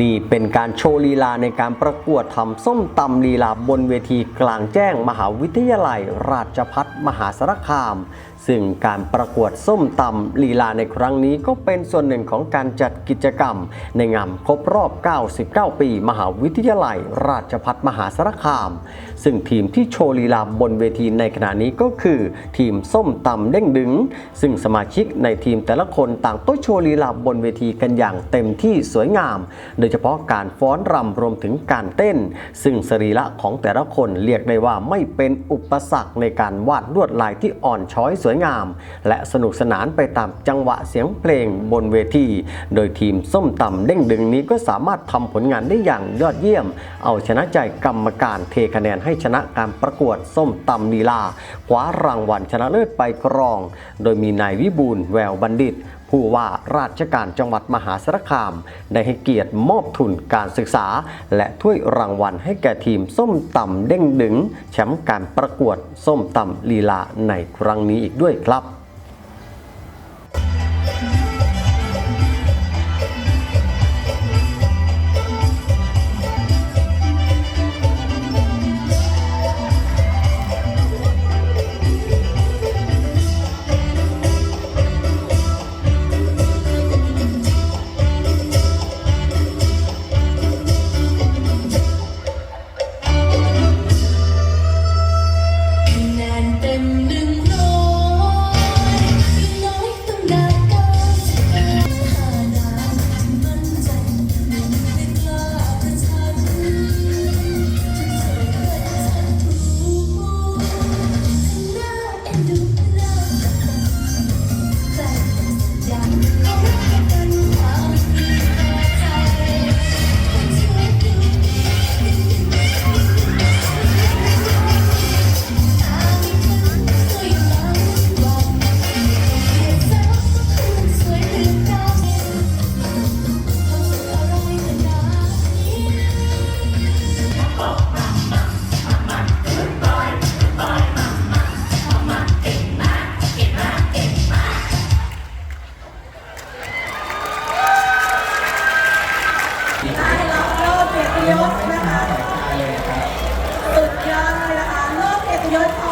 นี่เป็นการโชว์ลีลาในการประกวดทำส้มตำลีลาบนเวทีกลางแจ้งมหาวิทยาลัย ราชพัฒมหาสารคาม ซึ่งการประกวดส้มตำลีลาในครั้งนี้ก็เป็นส่วนหนึ่งของการจัดกิจกรรม ในงานครบรอบ 99 ปี มหาวิทยาลัย ราชพัฒมหาสารคาม ซึ่งทีมที่โชว์ลีลาบนเวทีในขณะนี้ก็คือ ทีมส้มตำเด้งดึง ซึ่งสมาชิกในทีมแต่ละคนต่างต้โชว์ลีลาบนเวทีกันอย่างเต็มที่สวยงาม โดยเฉพาะการฟ้อนรำรวมถึงการเต้น ซึ่งสรีระของแต่ละคนเรียกได้ว่าไม่เป็นอุปสรรคในการวาดลวดลายที่อ่อนช้อยสวยงาม และสนุกสนานไปตามจังหวะเสียงเพลงบนเวทีโดยทีมส้มตำเด้งดึงนี้ก็สามารถทำผลงานได้อย่างยอดเยี่ยม เอาชนะใจกรรมการเทคะแนนให้ชนะการประกวดส้มตำลีลาคว้ารางวัลชนะเลิศไปครอง โดยมีนายวิบูลแววบัณฑิตผู้ว่าราชการจังหวัดมหาสารคาม ได้ให้เกียรติมอบทุนการศึกษา และถ้วยรางวัลให้แก่ทีมส้มตำเด้งดึง แชมป์การประกวดส้มตำลีลาในครั้งนี้อีกด้วยครับ ได้รับโล่เกียรติยศนะคะสุดยอดเลยนะคะโล่เกียรติยศข